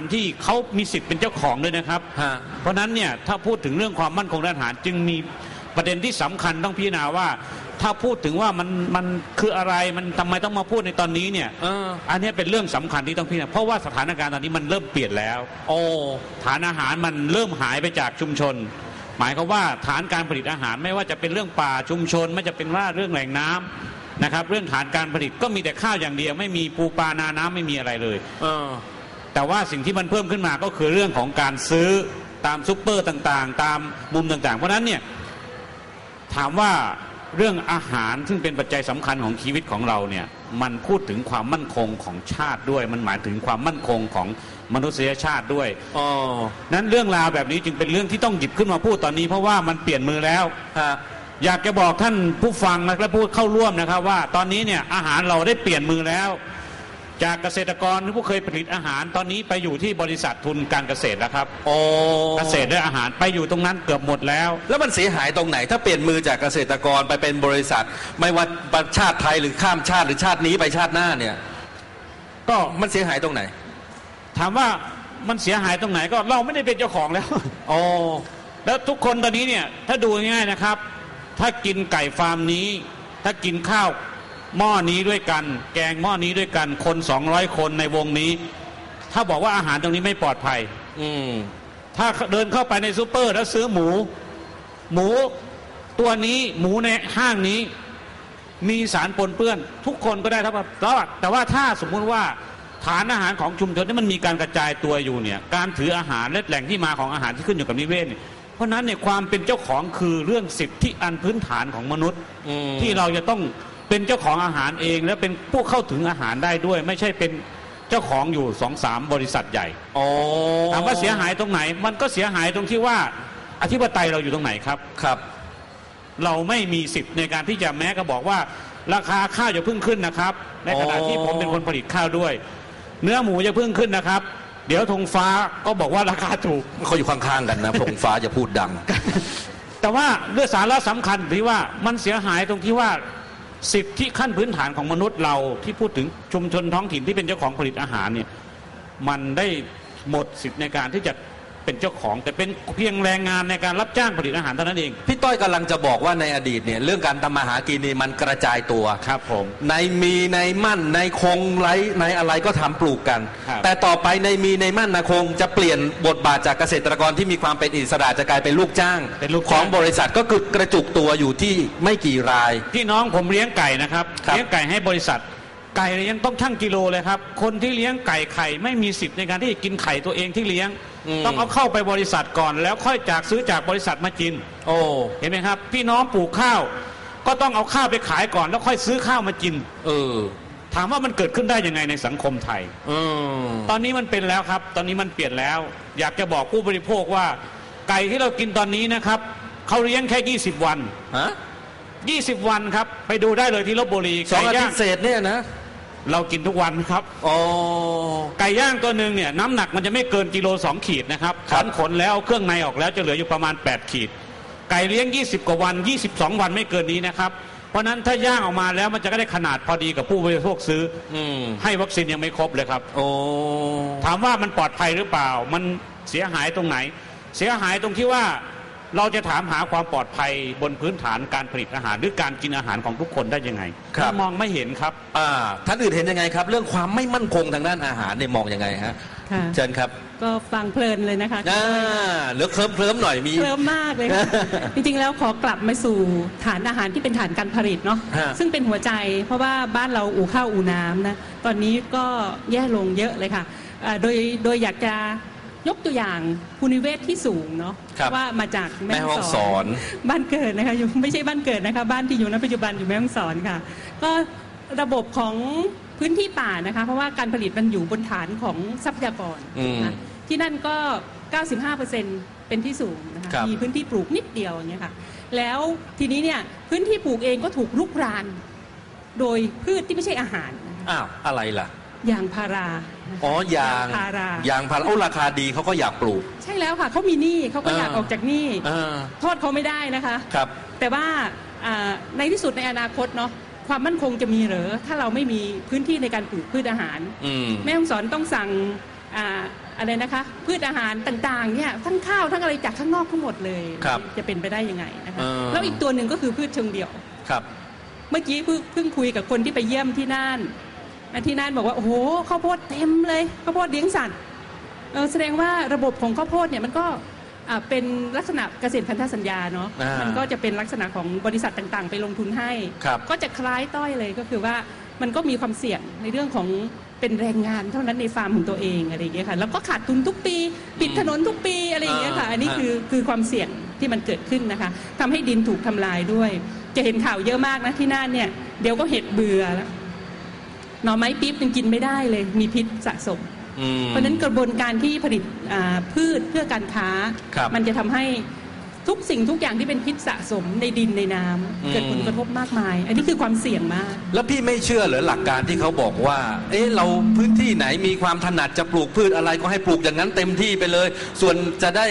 ารที่เขามีสิทธิ์เป็นเจ้าของด้วยนะครับ ฮะ เพราะฉะนั้นเนี่ยถ้าพูดถึงเรื่องความมั่นคงด้านอาหารจึงมีประเด็นที่สำคัญต้องพิจารณาว่า ถ้าพูดถึงว่ามันมันคืออะไรมันทำไมต้องมาพูดในตอนนี้เนี่ยเออ อันเนี้ยเป็นเรื่องสำคัญที่ต้องพิจารณาเพราะว่าสถานการณ์ตอนนี้มันเริ่มเปลี่ยนแล้ว โอ้ ฐานอาหารมันเริ่มหายไปจากชุมชน หมายความว่าฐานการผลิตอาหารไม่ว่าจะเป็นเรื่องป่าชุมชน ไม่จะเป็นว่าเรื่องแหล่งน้ำนะครับ เรื่องฐานการผลิตก็มีแต่ข้าวอย่างเดียว ไม่มีปูปลานาน้ำไม่มีอะไรเลย เออ แต่ว่าสิ่งที่มันเพิ่มขึ้นมาก็คือเรื่องของการซื้อตามซุปเปอร์ต่างๆ ตามมุมต่างๆ เพราะฉะนั้นเนี่ยถามว่าเรื่องอาหารซึ่งเป็นปัจจัยสำคัญของชีวิตของเราเนี่ยมันพูดถึงความมั่นคงของชาติด้วย มันหมายถึงความมั่นคงของมนุษยชาติด้วยอ๋อนั้นเรื่องราวแบบนี้จึงเป็นเรื่องที่ต้องหยิบขึ้นมาพูดตอนนี้ เพราะว่ามันเปลี่ยนมือแล้วฮะอยากจะบอกท่านผู้ฟังและผู้เข้าร่วมนะครับ ว่าตอนนี้เนี่ยอาหารเราได้เปลี่ยนมือแล้ว จากเกษตรกรผู้เคยผลิตอาหารตอนนี้ไปอยู่ที่บริษัททุนการเกษตรแล้วครับโอ้เกษตรและอาหารไปอยู่ตรงนั้นเกือบหมดแล้ว แล้วมันเสียหายตรงไหน ถ้าเปลี่ยนมือจากเกษตรกรไปเป็นบริษัท ไม่ว่าชาติไทยหรือข้ามชาติหรือชาตินี้ไปชาติหน้าเนี่ย ก็มันเสียหายตรงไหน ถามว่ามันเสียหายตรงไหนก็เราไม่ได้เป็นเจ้าของแล้วโอ้แล้วทุกคนตอนนี้เนี่ยถ้าดูง่ายๆนะครับ ถ้ากินไก่ฟาร์มนี้ ถ้ากินข้าว หม้อนี้ด้วยกัน แกงหม้อนี้ด้วยกัน คน200คนในวงนี้ ถ้าบอกว่าอาหารตรงนี้ไม่ปลอดภัย อืมถ้าเดินเข้าไปในซูเปอร์แล้วซื้อหมู หมูตัวนี้หมูในห้างนี้ มีสารปนเปื้อน ทุกคนก็ได้เท่ากับแต่ว่าแต่ว่าถ้าสมมุติว่าฐานอาหารของชุมชนที่มันมีการกระจายตัวอยู่เนี่ย การถืออาหารและแหล่งที่มาของอาหารที่ขึ้นอยู่กับนิเวศเนี่ยเพราะฉะนั้นเนี่ยความเป็นเจ้าของคือเรื่องสิทธิอันพื้นฐานของมนุษย์อืมที่เราจะต้อง เป็นเจ้าของอาหารเองและเป็นผู้เข้าถึงอาหารได้ด้วย ไม่ใช่เป็นเจ้าของอยู่สองสามบริษัทใหญ่โอ้ถามว่าเสียหายตรงไหน มันก็เสียหายตรงที่ว่าอธิปไตยเราอยู่ตรงไหนครับครับ เราไม่มีสิทธิ์ในการที่จะแม้ก็บอกว่า ราคาข้าวจะพึ่งขึ้นนะครับ ในขณะอ๋อที่ผมเป็นคนผลิตข้าวด้วย เนื้อหมูจะพึ่งขึ้นนะครับ เดี๋ยวธงฟ้าก็บอกว่าราคาถูกเขาอยู่ข้างๆกันนะผงฟ้าจะพูดดัง แต่ว่าเรื่องสาระสำคัญที่ว่ามันเสียหายตรงที่ว่า สิทธิขั้นพื้นฐานของมนุษย์เราที่พูดถึงชุมชนท้องถิ่นที่เป็นเจ้าของผลิตอาหารเนี่ยมันได้หมดสิทธิในการที่จะ เป็นเจ้าของ แต่เป็นเพียงแรงงานในการรับจ้างผลิตอาหารเท่านั้นเอง พี่ต้อยกำลังจะบอกว่าในอดีตเนี่ยเรื่องการทำมาหากินนี่มันกระจายตัว ครับผม ในมีในมั่นในคงไรในอะไรก็ทำปลูกกัน ครับ แต่ต่อไปในมีในมั่นนะคงจะเปลี่ยนบทบาทจากเกษตรกรที่มีความเป็นอิสระจะกลายเป็นลูกจ้างเป็นลูกขจ้างองบริษัทก็คือกระจุกตัวอยู่ที่ไม่กี่ราย พี่น้องผมเลี้ยงไก่นะครับ ครับ เลี้ยงไก่ให้บริษัท ไก่ยังต้องชั่งกิโลเลยครับ คนที่เลี้ยงไก่ไข่ไม่มีสิทธิ์ในการที่จะกินไข่ตัวเองที่เลี้ยง ต้องเอาเข้าไปบริษัทก่อน แล้วค่อยจากซื้อจากบริษัทมากิน โอ้เห็นไหมครับ พี่น้องปลูกข้าว ก็ต้องเอาข้าวไปขายก่อน แล้วค่อยซื้อข้าวมากิน เออ ถามว่ามันเกิดขึ้นได้ยังไงในสังคมไทยเออตอนนี้มันเป็นแล้วครับ ตอนนี้มันเปลี่ยนแล้ว อยากจะบอกผู้บริโภคว่า ไก่ที่เรากินตอนนี้นะครับเขาเลี้ยงแค่ 20 วันฮะ20 วันครับ ไปดูได้เลยที่ลบบุรีสองไก่อาทิย่าตงย์เศษเนี่ยนะ เรากินทุกวันครับโอ้ไก่ย่างตัวหนึ่งเนี่ยน้ำหนักมันจะไม่เกินกิโลสองขีดนะครับครัถบอนขนแล้วเอาเครื่องในออกแล้วจะเหลืออยู่ประมาณ 8 ขีด ไก่เลี้ยง 20 กว่าวัน 22 วันไม่เกินนี้นะครับ เพราะฉะนั้นถ้าย่างออกมาแล้วมันจะได้ขนาดพอดีกับผู้บริโภคซื้ออืมให้วัคซีนยังไม่ครบเลยครับโอ้ถามว่ามันปลอดภัยหรือเปล่า มันเสียหายตรงไหน เสียหายตรงที่ว่า เราจะถามหาความปลอดภัยบนพื้นฐานการผลิตอาหาร หรือการกินอาหารของทุกคนได้ยังไงครับ มองไม่เห็นครับอ่าท่านอื่นเห็นยังไงครับ เรื่องความไม่มั่นคงทางด้านอาหารเนี่ยมองยังไงฮะค่ะเชิญครับก็ฟังเพลินเลยนะคะอ่าเหลือเคลิ้มเคลิ้มๆหน่อยมี เคลิ้มมากเลยค่ะ จริง ๆ แล้วขอกลับมาสู่ฐานอาหารที่เป็นฐานการผลิตเนาะฮะ ซึ่งเป็นหัวใจเพราะว่าบ้านเราอู่ข้าวอู่น้ำนะตอนนี้ก็แย่ลงเยอะเลยค่ะอ่าโดยโดยอยากจะ ยกตัวอย่างภูนิเวศที่สูงเนาะครับว่ามาจากแม่ห้องสอน บ้านเกิดนะคะอยู่ไม่ใช่บ้านเกิดนะคะ บ้านที่อยู่ณปัจจุบันอยู่แม่ฮ่องสอนค่ะ ก็ระบบของพื้นที่ป่านะคะ เพราะว่าการผลิตมันอยู่บนฐานของทรัพยากรอืมนะที่นั่นก็ 95%เป็นที่สูงนะคะครับ มีพื้นที่ปลูกนิดเดียวอย่างเงี้ยค่ะ แล้วทีนี้เนี่ยพื้นที่ปลูกเองก็ถูกลุกราน โดยพืชที่ไม่ใช่อาหารนะคะ อ้าว อะไรล่ะ ยางพารานะคะอ๋อยางพารายางพาราโอ้ราคาดีเขาก็อยากปลูก ใช่แล้วค่ะเขามีหนี้เขาก็อยากอ่าออกจากหนี้อ่าโทษเขาไม่ได้นะคะครับ แต่ว่าอ่าในที่สุดในอนาคตเนาะความมั่นคงจะมีเหรือถ้าเราไม่มีพื้นที่ในการปลูกพืชอาหารอืมแม่ฮ่องสอนต้องสั่งอ่าอะไรนะคะพืชอาหารต่างๆเนี่ยทั้งข้าวทั้งอะไรจากข้างนอกทั้งหมดเลยครับจะเป็นไปได้ยังไงนะคะเออแล้วอีกตัวหนึ่งก็คือพืชเชิงเดี่ยวครับ เมื่อกี้เพิ่งเพิ่งคุยกับคนที่ไปเยี่ยมที่น่าน และที่น่านบอกว่าโอ้โหข้าวโพดเต็มเลยข้าวโพดเลี้ยงสัตว์เออแสดงว่าระบบของข้าวโพดเนี่ยมันก็อ่าเป็นลักษณะเกษตรพันธสัญญาเนาะอ่ามัมันก็จะเป็นลักษณะของบริษัทต่างๆ ไปลงทุนให้ครับก็จะคล้ายต้อยเลยก็คือว่ามันก็มีความเสี่ยงในเรื่องของเป็นแรงงานเท่านั้นในฟาร์มของตัวเองอะไรอย่างเงี้ยค่ะแล้วก็ขาดทุนทุกปี ปิดถนนทุกปีอะไรอย่างเงี้ยค่ะอ่าอันนี้คือคือความเสี่ยงที่มันเกิดขึ้นนะคะทำให้ดินถูกทำลายด้วย จะเห็นข่าวเยอะมากนะที่น่านเนี่ยเดี๋ยวก็เห็ดเบื่อแล้ว หน่อไม้ปิ๊บยังกินไม่ได้เลย มีพิษสะสมอืมเพราะฉะนั้นกระบวนการที่ผลิตอ่าพืชเพื่อการค้าครับมันจะทำให้ ทุกสิ่งทุกอย่างที่เป็นพิษสะสมในดินในน้ำอืม เกิดผลกระทบมากมาย อันนี้คือความเสี่ยงมาก แล้วพี่ไม่เชื่อเหรอหลักการที่เขาบอกว่า เอ๊ะเราพื้นที่ไหนมีความถนัดจะปลูกพืชอะไรก็ให้ปลูกอย่างนั้นเต็มที่ไปเลย ส่วนจะได้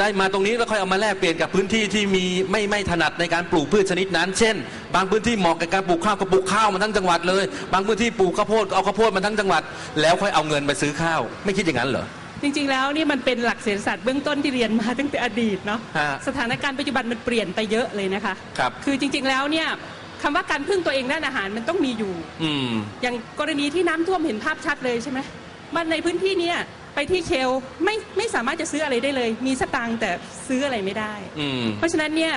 ได้มาตรงนี้แล้วค่อยเอามาแลกเปลี่ยนกับพื้นที่ที่มีไม่ไม่ถนัดในการปลูกพืชชนิดนั้น เช่น บางพื้นที่เหมาะกับการปลูกข้าวก็ปลูกข้าวมาทั้งจังหวัดเลย บางพื้นที่ปลูกข้าวโพดก็เอาข้าวโพดมาทั้งจังหวัด แล้วค่อยเอาเงินไปซื้อข้าว ไม่คิดอย่างนั้นเหรอ จริงๆแล้วนี่มันเป็นหลักเศรษฐศาสตร์เบื้องต้นที่เรียนมาตั้งแต่อดีตเนาะฮะสถานการณ์ปัจจุบันมันเปลี่ยนไปเยอะเลยนะคะครับ คือจริงๆแล้วเนี่ยคำว่าการพึ่งตัวเองด้านอาหารมันต้องมีอยู่ อืม อย่างกรณีที่น้ำท่วมเห็นภาพชัดเลยใช่ไหมมันในพื้นที่เนี่ยไปที่เชลไม่ไม่สามารถจะซื้ออะไรได้เลย มีสตางค์แต่ซื้ออะไรไม่ได้ อืม เพราะฉะนั้นเนี่ย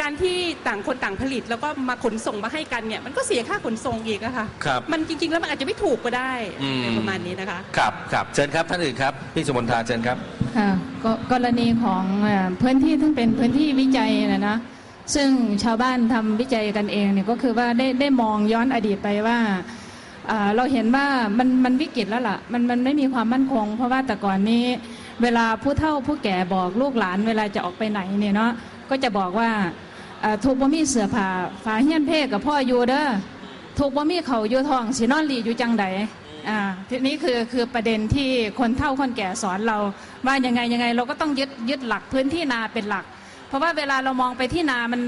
การที่ต่างคนต่างผลิตแล้วก็มาขนส่งมาให้กันเนี่ยมันก็เสียค่าขนส่งอีกอะค่ะครับมันจริงๆ แล้วมันอาจจะไม่ถูกก็ได้อืมอะไรประมาณนี้นะคะ ครับครับเชิญครับท่านอื่นครับพี่สมนทาเชิญครับ ค่ะกกรณีของเอ่อพื้นที่ซึ่งเป็นพื้นที่วิจัยนะนะซึ่งชาวบ้านทำวิจัยกันเองเนี่ยก็คือว่าได้ได้มองย้อนอดีตไปว่าอ่าเราเห็นว่ามันมันวิกฤตแล้วล่ะมันมันไม่มีความมั่นคง เพราะว่าแต่ก่อนนี้เวลาผู้เฒ่าผู้แก่บอกลูกหลานเวลาจะออกไปไหนเนี่ยเนาะ ก็จะบอกว่าถูกบ่มีเสือผ้าฝาเฮียนเพ่กับพ่ออยู่เด้อถูกบ่มีเขาอยู่ทองสินอนหลีอยู่จังใดอ่าทีนี้คือคือประเด็นที่คนเฒ่าคนแก่สอนเรา ว่ายังไงยังไงเราก็ต้องยึดยึดหลักพื้นที่นาเป็นหลัก เพราะว่าเวลาเรามองไปที่นามัน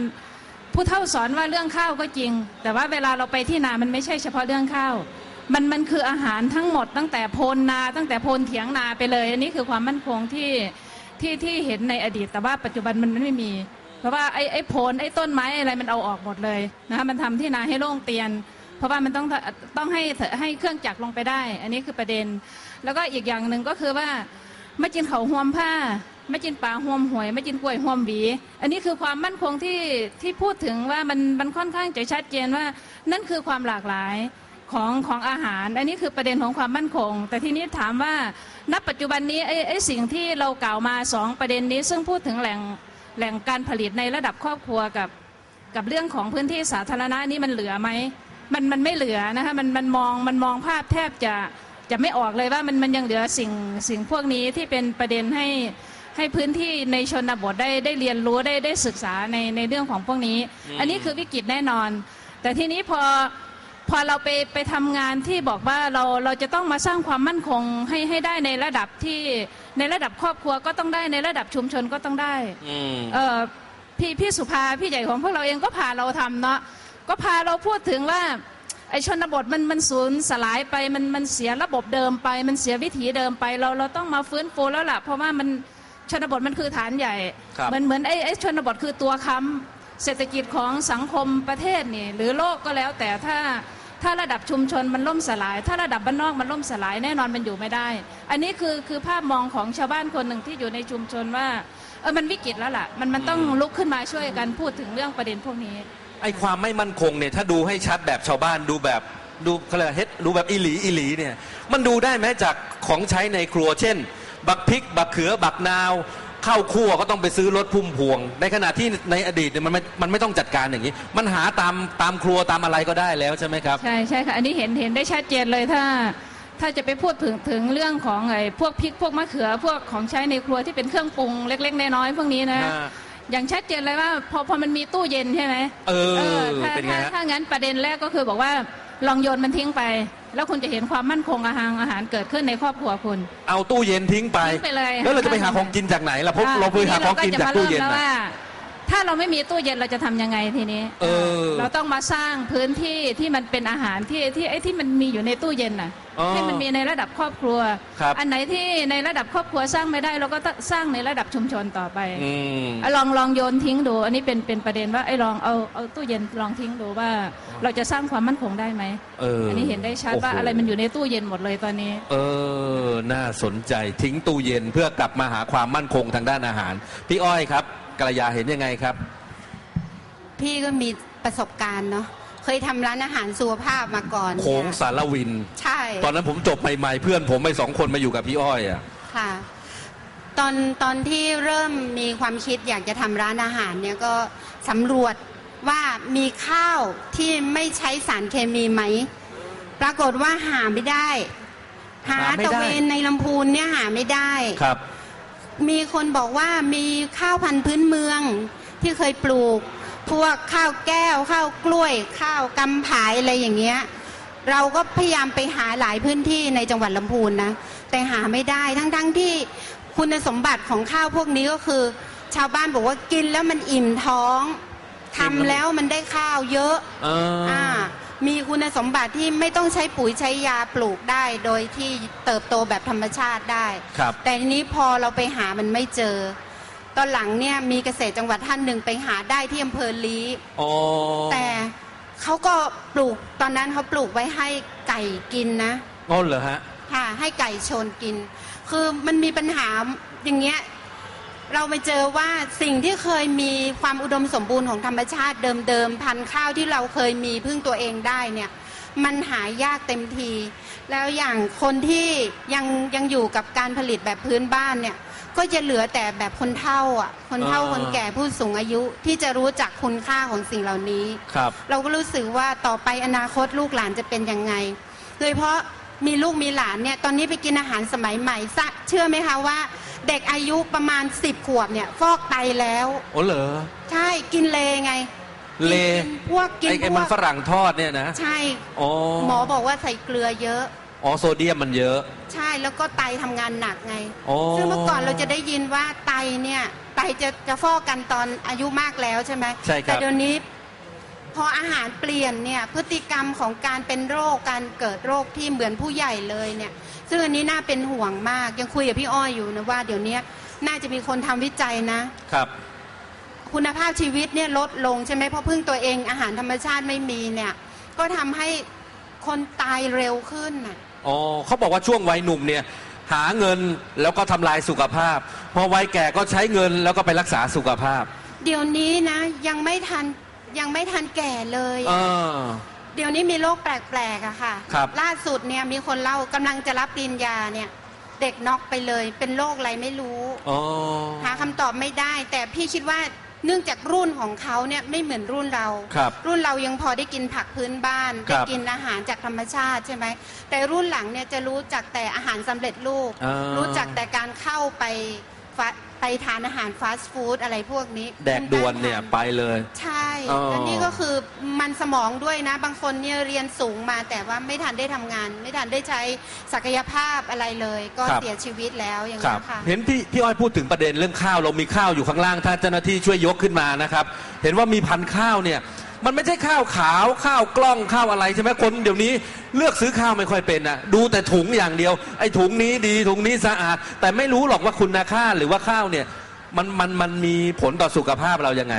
ผู้เฒ่าสอนว่าเรื่องข้าวก็จริง แต่ว่าเวลาเราไปที่นามันไม่ใช่เฉพาะเรื่องข้าว มันมันคืออาหารทั้งหมดตั้งแต่โพนนาตั้งแต่โพนเถียงนาไปเลย อันนี้คือความมั่นคงที่ ที่ที่เห็นในอดีต แต่ว่าปัจจุบันมันไม่มี เพราะว่าไอ้ไอ้โพนไอ้ต้นไม้อะไรมันเอาออกหมดเลยนะคะมันทำที่นาให้โล่งเตียน เพราะว่ามันต้องต้องให้ให้เครื่องจักรลงไปได้ อันนี้คือประเด็น แล้วก็อีกอย่างหนึ่งก็คือว่าไม่กินเขาห่วมผ้าไม่กินปลาห่วมหวยไม่กินกล้วยห่วมหวี อันนี้คือความมั่นคงที่ที่พูดถึงว่ามันมันค่อนข้างจะชัดเจนว่านั่นคือความหลากหลาย ของของอาหาร อันนี้คือประเด็นของความมั่นคง แต่ทีนี้ถามว่าณปัจจุบันนี้ไอ้ไอ้สิ่งที่เรากล่าวมาสองประเด็นนี้ ซึ่งพูดถึงแหล่งแหล่งการผลิตในระดับครอบครัวกับกับเรื่องของพื้นที่สาธารณะนี่มันเหลือไหมมันมันไม่เหลือนะคะมันมันมองมันมองภาพแทบจะจะไม่ออกเลยว่ามันมันยังเหลือสิ่งสิ่งพวกนี้ที่เป็นประเด็นให้ให้พื้นที่ในชนบทได้ได้เรียนรู้ได้ได้ศึกษาในในเรื่องของพวกนี้ อันนี้คือวิกฤตแน่นอน แต่ทีนี้พอ พอเราไปไปทำงานที่บอกว่าเราเราจะต้องมาสร้างความมั่นคงให้ให้ได้ในระดับที่ในระดับครอบครัวก็ต้องได้ในระดับชุมชนก็ต้องได้อืมเออพี่พี่สุภาพี่ใหญ่ของพวกเราเองก็พาเราทำเนาะก็พาเราพูดถึงว่าไอชนบทมันมันสูญสลายไปมันมันเสียระบบเดิมไป มันเสียวิถีเดิมไปเราเราต้องมาฟื้นฟูแล้วล่ะเพราะว่ามันชนบทมันคือฐานใหญ่ครับเหมือนเหมือนไอไอชนบทคือตัวค้ำเศรษฐกิจของสังคมประเทศนี่หรือโลกก็แล้วแต่ถ้า ถ้าระดับชุมชนมันล่มสลาย ถ้าระดับบ้านนอกมันล่มสลายแน่นอนมันอยู่ไม่ได้ อันนี้คือคือภาพมองของชาวบ้านคนหนึ่งที่อยู่ในชุมชนว่าเออมันวิกฤตแล้วล่ะ มันมันต้องลุกขึ้นมาช่วยกันพูดถึงเรื่องประเด็นพวกนี้ไอ้ความไม่มั่นคงเนี่ยถ้าดูให้ชัดแบบชาวบ้านดูแบบดูเขาเรียกว่าเฮ็ดดูแบบอีหลีอีหลีเนี่ยมันดูได้ไหมจากของใช้ในครัวเช่น บักพริก บักเขือบักนาว ข้าวคั่วก็ต้องไปซื้อรถพุ่มพวง ในขณะที่ในอดีตเนี่ยมันไม่มันไม่ต้องจัดการอย่างนี้ มันหาตามตามครัวตามอะไรก็ได้แล้วใช่ไหมครับ ใช่ใช่ค่ะอันนี้เห็นเห็นได้ชัดเจนเลยถ้า ถ้าจะไปพูดถึงถึงเรื่องของไอ้พวกพริกพวกมะเขือพวกของใช้ในครัวที่เป็นเครื่องปรุงเล็ก ๆ น้อยๆพวกนี้นะ อ่าอย่างชัดเจนเลยว่าพอพอมันมีตู้เย็นใช่ไหมเออถ้าเป็นไงถ้าฮะ ถ้างั้นประเด็นแรกก็คือบอกว่าลองโยนมันทิ้งไป แล้วคุณจะเห็นความมั่นคงอาหารอาหารเกิดขึ้นในครอบครัวคุณ เอาตู้เย็นทิ้งไป ทิ้งไปเลยแล้วเราจะไปหาของกินจากไหนล่ะเพราะอ่เราไปหาของกินจากตู้เย็นทีราก็จะมาริ่มแล้วนะว่า ถ้าเราไม่มีตู้เย็นเราจะทำยังไงทีนี้เออเราต้องมาสร้างพื้นที่ที่มันเป็นอาหารที่ที่ไอ้ที่มันมีอยู่ในตู้เย็นน่ะอ๋อให้มันมีในระดับครอบครัวครับอันไหนที่ในระดับครอบครัวสร้างไม่ได้ เราก็ต้องสร้างในระดับชุมชนต่อไปอืมเอาลองลองโยนทิ้งดู อันนี้เป็นเป็นประเด็นว่าไอ้ลองเอาเอาตู้เย็นลองทิ้งดูว่า เราจะสร้างความมั่นคงได้ไหมเอออันนี้เห็นได้ชัดว่าโอ้โหอะไรมันอยู่ในตู้เย็นหมดเลยตอนนี้ เออ น่าสนใจทิ้งตู้เย็นเพื่อกลับมาหาความมั่นคงทางด้านอาหาร พี่อ้อยครับ กระยาเห็นยังไงครับ พี่ก็มีประสบการณ์เนาะเคยทำร้านอาหารสุขภาพมาก่อนโค้งเนี่ยสารวิน ใช่ ตอนนั้นผมจบใหม่ๆเพื่อนผมไปสองคนมาอยู่กับพี่อ้อยอะค่ะ ตอนตอนที่เริ่มมีความคิดอยากจะทำร้านอาหารเนี่ยก็สำรวจว่ามีข้าวที่ไม่ใช้สารเคมีไหม ปรากฏว่าหาไม่ได้ หาหาไม่ได้ ตะเวนในลำพูนเนี่ยหาไม่ได้ ครับ มีคนบอกว่ามีข้าวพันธุ์พื้นเมืองที่เคยปลูก พวกข้าวแก้ว ข้าวกล้วย ข้าวกำผายอะไรอย่างเงี้ยเราก็พยายามไปหาหลายพื้นที่ในจังหวัดลำพูนนะแต่หาไม่ได้ทั้งๆที่คุณสมบัติของข้าวพวกนี้ก็คือ ชาวบ้านบอกว่ากินแล้วมันอิ่มท้องทำแล้วมันได้ข้าวเยอะเออออ่า มีคุณสมบัติที่ไม่ต้องใช้ปุ๋ยใช้ยาปลูกได้ โดยที่เติบโตแบบธรรมชาติได้ ครับ แต่ทีนี้พอเราไปหามันไม่เจอ ตอนหลังเนี่ยมีเกษตรจังหวัดท่านหนึ่งไปหาได้ที่อำเภอลีอ๋อแต่เขาก็ปลูกตอนนั้นเขาปลูกไว้ให้ไก่กินนะอ๋อเหรอฮะ ค่ะให้ไก่ชนกิน คือมันมีปัญหาอย่างเงี้ย เราไปเจอว่าสิ่งที่เคยมีความอุดมสมบูรณ์ของธรรมชาติเดิมๆพันธุ์ข้าวที่เราเคยมีพึ่งตัวเองได้เนี่ยมันหายากเต็มที แล้วอย่างคนที่ยังยังอยู่กับการผลิตแบบพื้นบ้านเนี่ยก็จะเหลือแต่แบบคนเฒ่าอะ คนเฒ่าอ่าคนแก่ผู้สูงอายุที่จะรู้จักคุณค่าของสิ่งเหล่านี้ครับ เราก็รู้สึกว่าต่อไปอนาคตลูกหลานจะเป็นยังไงโดยเฉพาะมีลูกมีหลานเนี่ยตอนนี้ไปกินอาหารสมัยใหม่ซะเชื่อไหมคะว่า เด็กอายุประมาณ10ขวบเนี่ย ฟอกไตแล้วอ๋อเหรอ ใช่กินเลไง เลกินพวกกินไอ้ไอ้พมัวนกฝรั่งทอดเนี่ยนะใช่อ๋อหมอบอกว่าใส่เกลือเยอะ อ๋อโซเดียมมันเยอะ ใช่แล้วก็ไตทำงานหนักไงอ๋อซึ่งเมื่อก่อนเราจะได้ยินว่าไตเนี่ย ไตจะจะฟอกกันตอนอายุมากแล้วใช่ไหมใช่ครับ แต่เดี๋ยวนี้ พออาหารเปลี่ยนเนี่ย พฤติกรรมของการเป็นโรคการเกิดโรคที่เหมือนผู้ใหญ่เลยเนี่ย ซึ่งอันนี้น่าเป็นห่วงมากยังคุยกับพี่อ้อยอยู่นะว่าเดี๋ยวนี้น่าจะมีคนทำวิจัยนะครับ คุณภาพชีวิตเนี่ยลดลงใช่ไหมเพราะพึ่งตัวเองอาหารธรรมชาติไม่มีเนี่ย ก็ทำให้คนตายเร็วขึ้นน่ะอ๋อเขาบอกว่าช่วงวัยหนุ่มเนี่ยหาเงินแล้วก็ทำลายสุขภาพ พอวัยแก่ก็ใช้เงินแล้วก็ไปรักษาสุขภาพ เดี๋ยวนี้นะ ยังไม่ทันยังไม่ทันแก่เลยเออะอ เดี๋ยวนี้มีโรคแปลกๆอะค่ะ ครับล่าสุดเนี่ยมีคนเล่ากำลังจะรับปริญญาเนี่ย เด็กน็อกไปเลย เป็นโรคอะไรไม่รู้ อ๋อ หาคำตอบไม่ได้ แต่พี่คิดว่าเนื่องจากรุ่นของเขาเนี่ยไม่เหมือนรุ่นเรา ครับรุ่นเรายังพอได้กินผักพื้นบ้านครัได้บกินอาหารจากธรรมชาติใช่ไหมแต่รุ่นหลังเนี่ยจะรู้จักแต่อาหารสำเร็จรูป อ่ารู้รู้จักแต่การเข้าไปฟา ไปทานอาหารฟาสต์ฟู้ดอะไรพวกนี้แดกด่วนเนี่ยไปเลย ใช่อ๋อแล้วนี่ก็คือมันสมองด้วยนะ บางคนเนี่ยเรียนสูงมาแต่ว่าไม่ทันได้ทำงาน ไม่ทันได้ใช้ศักยภาพอะไรเลย ก็เสียชีวิตแล้วอย่างครันี้บนค่ะเห็นพี่พี่อ้อยพูดถึงประเด็นเรื่องข้าวเรามีข้าวอยู่ข้างล่าง ถ้าเจ้าหน้าที่ช่วยยกขึ้นมานะครับ เห็นว่ามีพันธุ์ข้าวเนี่ย มันไม่ใช่ข้าวขาวข้าวกล้องข้าวอะไรใช่ไหมคนเดี๋ยวนี้เลือกซื้อข้าวไม่ค่อยเป็นอะดูแต่ถุงอย่างเดียว ไอ้ถุงนี้ดีถุงนี้สะอาด แต่ไม่รู้หรอกว่าคุณค่าหรือว่าข้าวเนี่ยมันมันมันมีผลต่อสุขภาพเรายังไง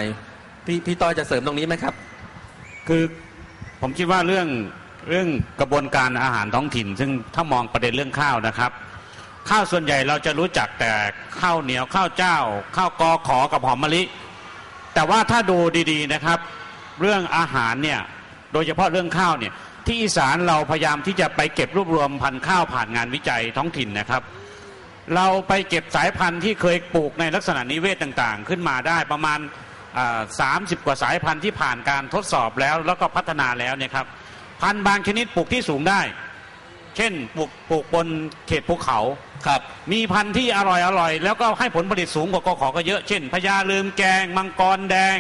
พี่พี่ต้อยจะเสริมตรงนี้ไหมครับ คือผมคิดว่าเรื่องเรื่องกระบวนการอาหารท้องถิ่น ซึ่งถ้ามองประเด็นเรื่องข้าวนะครับ ข้าวส่วนใหญ่เราจะรู้จักแต่ข้าวเหนียวข้าวเจ้า ข้าวกอขอกับหอมมะลิ แต่ว่าถ้าดูดีๆนะครับ เรื่องอาหารเนี่ยโดยเฉพาะเรื่องข้าวเนี่ยที่อีสานเราพยายามที่จะไปเก็บรวบรวมพันธุ์ข้าวผ่านงานวิจัยท้องถิ่นนะครับ เราไปเก็บสายพันธุ์ที่เคยปลูกในลักษณะนิเวศต่างๆ ขึ้นมาได้ประมาณสามสิบกว่าสายพันธุ์ที่ผ่านการทดสอบแล้วแล้วก็พัฒนาแล้วเนี่ยครับพันธุ์บางชนิดปลูกที่สูงได้ เช่นปลูกปลูกบนเขตภูเขาครับมีพันธุ์ที่อร่อยอร่อยแล้วก็ให้ผลผลิตสูงกว่ากขอก็เยอะเช่นพญาลืมแกง มังกรแดง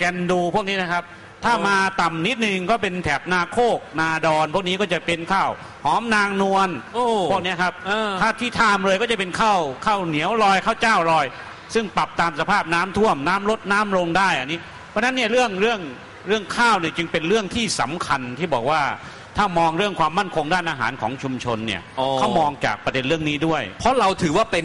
แกนดูพวกนี้นะครับ ถ้ามาต่ำนิดนึงก็เป็นแถบนาโคก นาดอน พวกนี้ก็จะเป็นข้าวหอมนางนวลโอ้พวกเนี้ยครับเออถ้าที่ทามเลยก็จะเป็นข้าวข้าวเหนียวลอยข้าวเจ้าลอย ซึ่งปรับตามสภาพน้ำท่วมน้ำลดน้ำลงได้อันนี้ เพราะฉะนั้นเนี่ยเรื่องเรื่องเรื่องข้าวเนี่ยจึงเป็นเรื่องที่สำคัญที่บอกว่าถ้ามองเรื่องความมั่นคงด้านอาหารของชุมชนเนี่ยอ๋อเขามองจากประเด็นเรื่องนี้ด้วย เพราะเราถือว่าเป็น